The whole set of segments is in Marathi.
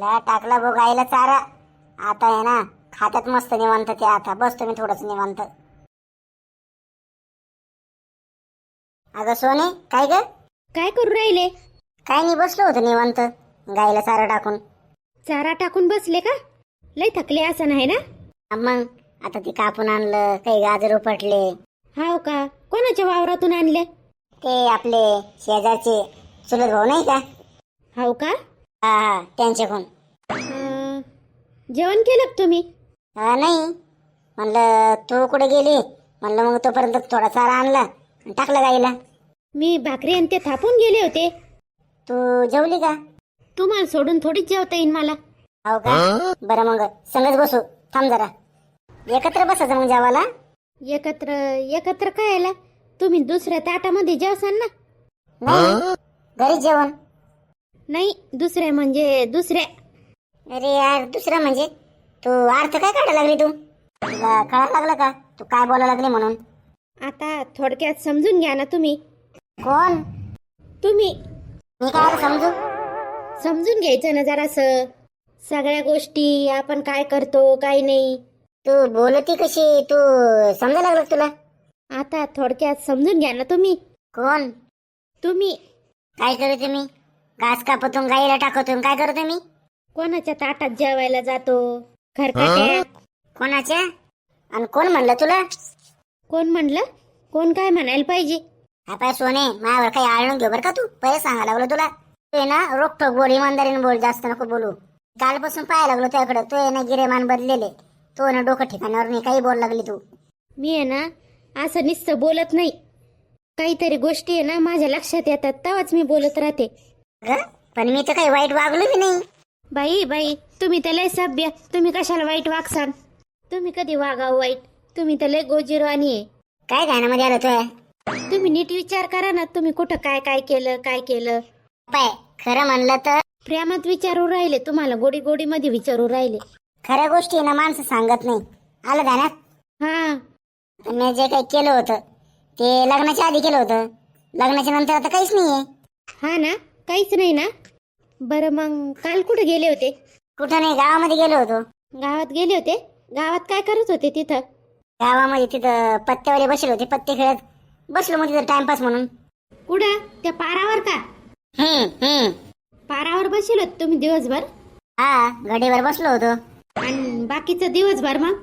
याला टाकला बघ गाईला चारा. आता आहे ना खात्यात मस्त निवांत ते आता. बसतो मी थोडस निवांत. अगं सोने काय ग? काय करू राहिले? काय नाही बसलो होतो निवांत. गाईला चारा टाकून. चारा टाकून बसले का? लय थकले असं नाही ना? मग आता ते कापून आणलं काही गाजर उपटले. हाव का? कोणाच्या वावरातून आणले? ते आपले शेजारचे चुलत भाऊ नाही का? हाव का? हा हा त्यांच्याकडून अं, जेवण केलं का तुम्ही? हा, नाही. म्हणलं तू कुठे गेली? म्हणलं मग तोपर्यंत थोडा चारा आणला आणि टाकला गाईला. मी भाकरी आणि ते थापून गेले होते. तू जेवली का? तुम्हाला सोडून थोडीच जेवता येईन मला. हो का? बरं मग संगच बसू. थांब जरा. एकत्र बसायचं मग जेवायला? एकत्र एकत्र काय आला तुम्ही दुसऱ्या ताटामध्ये जेवसान ना. नाही. घरी जेवण. नाही दुसऱ्या म्हणजे दुसऱ्या अरे यार दुसरं म्हणजे? तू अर्थ काय काढायला लागली तू? तुला कळायला लागलं का? तू काय बोलायला लागली म्हणून? आता थोडक्यात समजून घ्या ना तुम्ही. कोण? तुम्ही. मी काय समजू? समजून घ्यायचं ना जरासं. सगळ्या गोष्टी आपण काय करतो काय नाही. तू बोलती कशी? तू समजायला लागलं का तुला? आता थोडक्यात समजून घ्या ना तुम्ही. कोण? तुम्ही. काय करू तुम्ही घास कापतून गाईला टाकतून काय करू तुम्ही कोणाच्या ताटात जेवायला जातो? खरकाट्या कोणाच्या? आणि कोण म्हणलं तुला? कोण म्हणलं? कोण काय म्हणायला पाहिजे? हा पाय सोने माझ्यावर काही आळून घेऊ बरं का तू? पहिले सांगायला लागलो तुला. तू आहे ना रोखोक बोल इमानदारीने बोल जास्त नको बोलू. कालपासून पाहायला लागलो त्याकडे. तो आहे ना गिरेमान बदलेले तो आहे ना डोकं ठिकाणावर नाही काही बोल लागली तू. मी आहे ना असं नुसतं बोलत नाही. काहीतरी गोष्टी आहे ना माझ्या लक्षात येतात तेव्हाच मी बोलत राहते. ग पण मी तर काही वाईट वागलो बी नाही. बाई बाई तुम्ही तर लय सभ्य. तुम्ही कशाला वाईट वागसान? तुम्ही कधी वागाव वाईट? तुम्ही तर लय गोजिरवाणी आहे. काय गाण्यामध्ये आलं तुय तुम्ही नीट विचार करा ना तुम्ही कुठं काय काय केलं काय केलं? पाय खरं म्हणलं तर? प्रेमात विचारू राहिले तुम्हाला गोडी गोडी मध्ये विचारू राहिले. खऱ्या गोष्टी ना माणसं सांगत नाही. आलं ध्यानात हा. मी जे काही केलं होतं ते लग्नाच्या आधी केलं होतं. लग्नाच्या नंतर आता काहीच नाहीये. हा ना? काहीच नाही ना? बरं मग काल कुठे गेले होते? कुठं नाही गावामध्ये गेलो होतो. गावात गेले होते? गावात काय करत होते तिथं? गावामध्ये तिथं पत्त्यावाले बसले होते पत्ते खेळत. बसलो मग तिथं टाइमपास म्हणून. कुठं? त्या पारावर का? हम्म हम्म. पारावर बसेल होते तुम्ही दिवसभर? हा गडीवर बसलो होतो. आणि बाकीचं दिवसभर मग?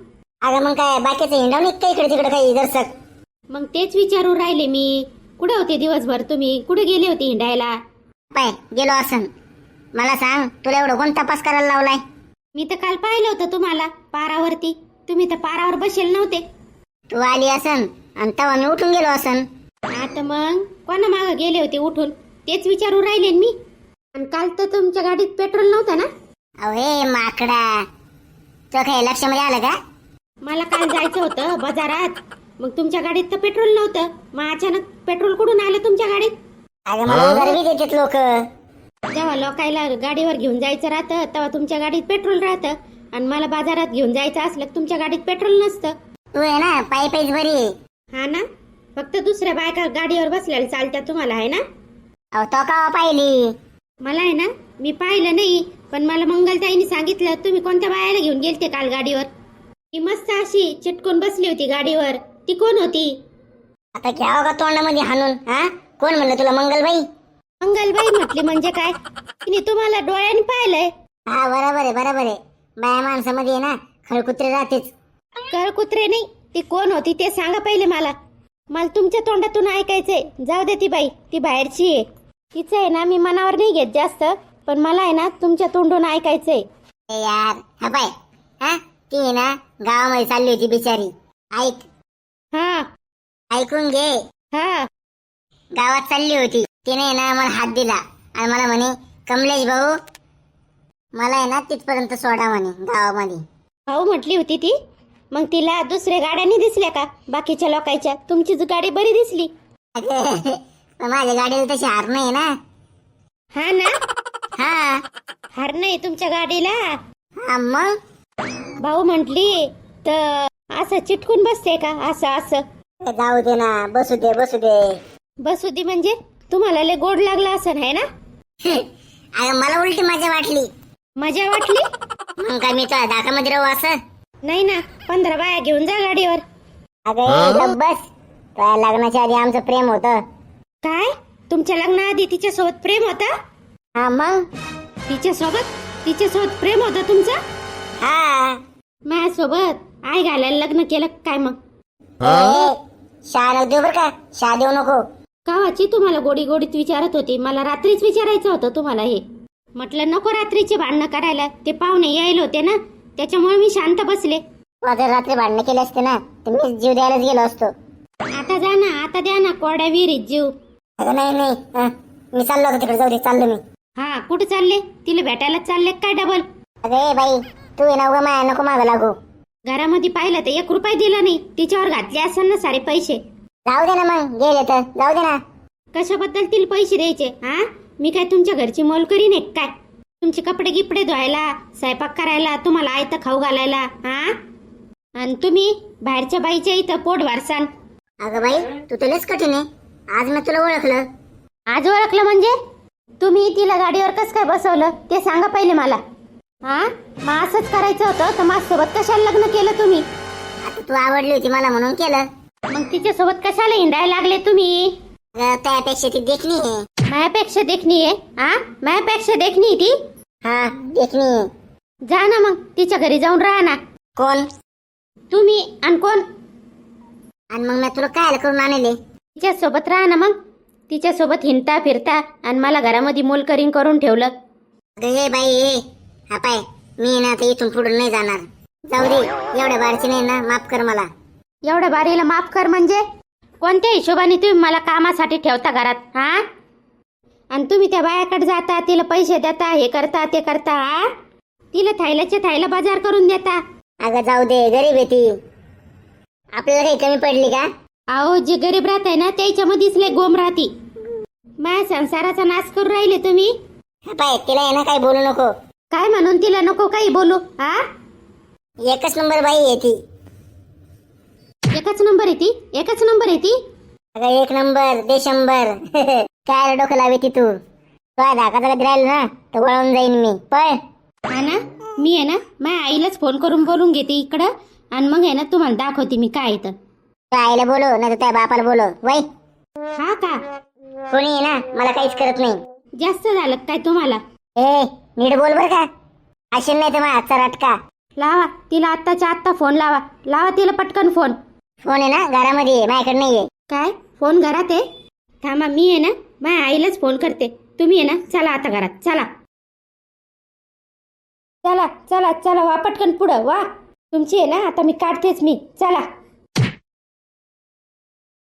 अगं मग काय बाकीचं हिंडाव निघतं इकडे तिकडे काही दर्शक? मग तेच विचारू राहिले मी. कुठे होते दिवसभर तुम्ही? कुठे गेले होते हिंडायला? पाय गेलो असन. मला सांग तुला एवढं कोण तपास करायला लावलाय? मी तर काल पाहिलं होतं तुम्हाला पारावरती. तुम्ही तर पारावर बसेल नव्हते. तू आली असन आणि तेव्हा मी उठून गेलो असन. आता मग कोणा माग गेले होते उठून? तेच विचारू राहिले ना मी. आणि काल तर तुमच्या गाडीत पेट्रोल नव्हतं ना? अहो हे माकडा. तो काय लक्षामध्ये आलं का? मला काल जायचं होतं बाजारात. मग तुमच्या गाडीत तर पेट्रोल नव्हतं. मग अचानक पेट्रोल कुठून आलं तुमच्या गाडीत? अगं मला उधार बी देतात लोक. जेव्हा लोकायला गाडीवर घेऊन जायचं राहतं तेव्हा तुमच्या गाडीत पेट्रोल राहतं. आणि मला बाजारात घेऊन जायचं असलं की तुमच्या गाडीत पेट्रोल नसतं. तू आहे ना पायी पायीच बरी आहे. हा ना? फक्त दुसऱ्या बायका गाडीवर बसलेल्या चालत्या तुम्हाला आहे ना? अहो तो का पाहिली? मला आहे ना मी पाहिलं नाही पण मला मंगलताईने सांगितलं तुम्ही कोणत्या बायाला घेऊन गेलते काल गाडीवर? ती मस्त अशी चिटकून बसली होती गाडीवर. ती कोण होती? आता घ्यावं का तोंडामध्ये हाणून हा? कोण म्हणलं तुला मंगलबाई? मंगलबाई म्हटली म्हणजे काय? तिने तुम्हाला डोळ्याने पाहिलंय. हा बरोबर आहे बरोबर आहे. बाया माणसामध्ये आहे ना खळकुत्रे राहतेच. कर कुत्रे नाही ती कोण होती ते सांगा पहिले मला. मला तुमच्या तोंडातून ऐकायचंय. जाऊ दे ती बाई ती बाहेरची आहे. तिचं आहे ना मी मनावर नाही घेत जास्त पण मला आहे ना तुमच्या तोंडून ऐकायचंय. ए यार हा पाय. हा ती आहे ना गावामध्ये चालली होती बिचारी. ऐक. हा. ऐकून घे. हा. गावात चालली होती. तिने ना मला हात दिला. आणि मला म्हणे कमलेश भाऊ मला आहे ना तिथपर्यंत सोडा म्हणे गावामध्ये. भाऊ म्हटली होती ती. मग तिला दुसऱ्या गाड्यांनी दिसल्या का? बाकीच्या लोकांच्या. तुमचीच गाडी बरी दिसली. अगं, पण माझ्या गाडीला तशी हार नाही ना. हा ना? हा. हार नाही तुमच्या गाडीला? हा मग? भाऊ म्हटली तर असं चिटकून बसते का? असं असं. ए, जाऊ दे ना. बसू दे बसू दे. बसू दे म्हणजे? तुम्हाला लय गोड लागला असं आहे ना? अगं मला उलटी मजा वाटली. मजा वाटली? मग काय मी तुला दाखामध्ये राहू असं? नाही ना पंधरा बाया घेऊन जा गाडीवर. अगं ए, गप्प बस. तुला लग्नाच्या आधी आमचं प्रेम होतं. काय? तुमच्या लग्नाआधी तिच्यासोबत प्रेम होता? हा मग? तिच्यासोबत? तिच्यासोबत प्रेम होतं तुमचं? हा. माझ्यासोबत? आई घालायला लग्न केलं काय मग? ए, शहा नको देऊ बरं का? शहा देऊ नको. कावाची तुम्हाला गोडी गोडीत विचारत होती? मला रात्रीच विचारायचं होतं तुम्हाला हे. म्हटलं नको रात्रीचे भांडणं करायला. ते पाहुणे यायला होते ना? त्याच्यामुळे मी शांत बसले. जर रात्री भांडणं केले असते ना? तर मी जीव द्यायलाच गेलो असतो. आता जा ना आता द्या ना कोरड्या विहिरीत जीव. अगं नाही नाही. मी चाललो होतो तिकडे. जाऊ दे चाललो मी. हा कुठे चालले? तिला भेटायला चालले काय डबल? अगं ए बाई तू ये ना उगा माया नको मागं लागू. घरामध्ये पाहिलं तर एक रुपया दिला नाही. तिच्यावर घातले असेल ना सारे पैसे. जाऊ दे ना मग गेले तर. जाऊ दे ना. कशाबद्दल तिला पैसे द्यायचे हा? मी काय तुमच्या घरची मोलकरी नाही काय? तुमचे कपडे गिपडे धुवायला स्वयंपाक करायला तुम्हाला आयतं खाऊ घालायला हा? आणि तुम्ही बाहेरच्या बाईच्या इथं पोट भरसान अगं बाई तू तुलाच कठीण आहे. आज मी तुला ओळखलं. आज ओळखलं म्हणजे? तुम्ही तिला गाडीवर कस काय बसवलं ते सांगा पहिले मला. हा? मग असंच करायचं होतं तर माझ्यासोबत कशाला लग्न केलं तुम्ही? आता तू आवडली होती मला म्हणून केलं. मग तिच्यासोबत कशाला हिंडायला लागले तुम्ही? त्यापेक्षा ती देखणी आहे. मायापेक्षा देखणी आहे? हा मायापेक्षा देखणी आहे ती? हा देखणी आहे. जा ना मग तिच्या घरी जाऊन राहा ना. कोण? तुम्ही आणि कोण? आणि मग मी तुला काय करून आणले? तिच्यासोबत राहा ना मग. तिच्यासोबत हिंडता फिरता आणि मला घरामध्ये मोलकरीन करून ठेवलं. अगं हे बाई हा. पाय मी ना आता इथून पुढे नाही जाणार. जाऊ दे एवढ्या बारची नाही ना माफ कर मला. एवढ्या बारीला माफ कर म्हणजे? कोणत्या हिशोबाने तुम्ही मला कामासाठी ठेवता घरात हा? आणि तुम्ही त्या बायाकडे जाता तिला पैसे देता हे करता ते करता हा? तिला थायलाच्या थायला बाजार करून देता. अगं जाऊ दे गरीब आहे ती. आपल्याला काही कमी पडली का? अहो जे गरीब राहत आहे ना त्याच्यामध्येच लय गोम राहती. माझ्या संसाराचा नाश करून राहिले तुम्ही? हा पाय तिला आहे ना काही बोलू नको. काय म्हणून तिला नको काही बोलू हा? एकच नंबर बाई आहे ती. एकच नंबर आहे ती? एकच नंबर आहे ती? अगं एक नंबर दे शंभर काय डोकं लावे ती? तू धाकाचा कधी राहिलं ना तर वळून जाईन मी. पळ. हा ना? मी आहे ना? माझ्या आईलाच फोन करून बोलून घेते इकडं. आणि मग आहे ना तुम्हाला दाखवते मी काय तर. त्या आईला बोलो नाही तर त्या बापाला बोलो वय. हा का? कोणी आहे ना मला काहीच करत नाही. जास्त झालं काय तुम्हाला? ए नीट बोल बर का. असेल नाही तर आजचा रटका. लावा तिला आत्ताच्या आत्ता फोन लावा. लावा तिला पटकन फोन फोन आहे ना घरामध्ये आहे, माझ्याकडे नाहीये. काय? फोन घरात आहे? थांबा मी आहे ना माझ्या आईलाच फोन करते. तुम्ही आहे ना चला आता घरात चला. चला चला चला वा पटकन पुढं वा. तुमची आहे ना आता मी काढतेच मी. चला.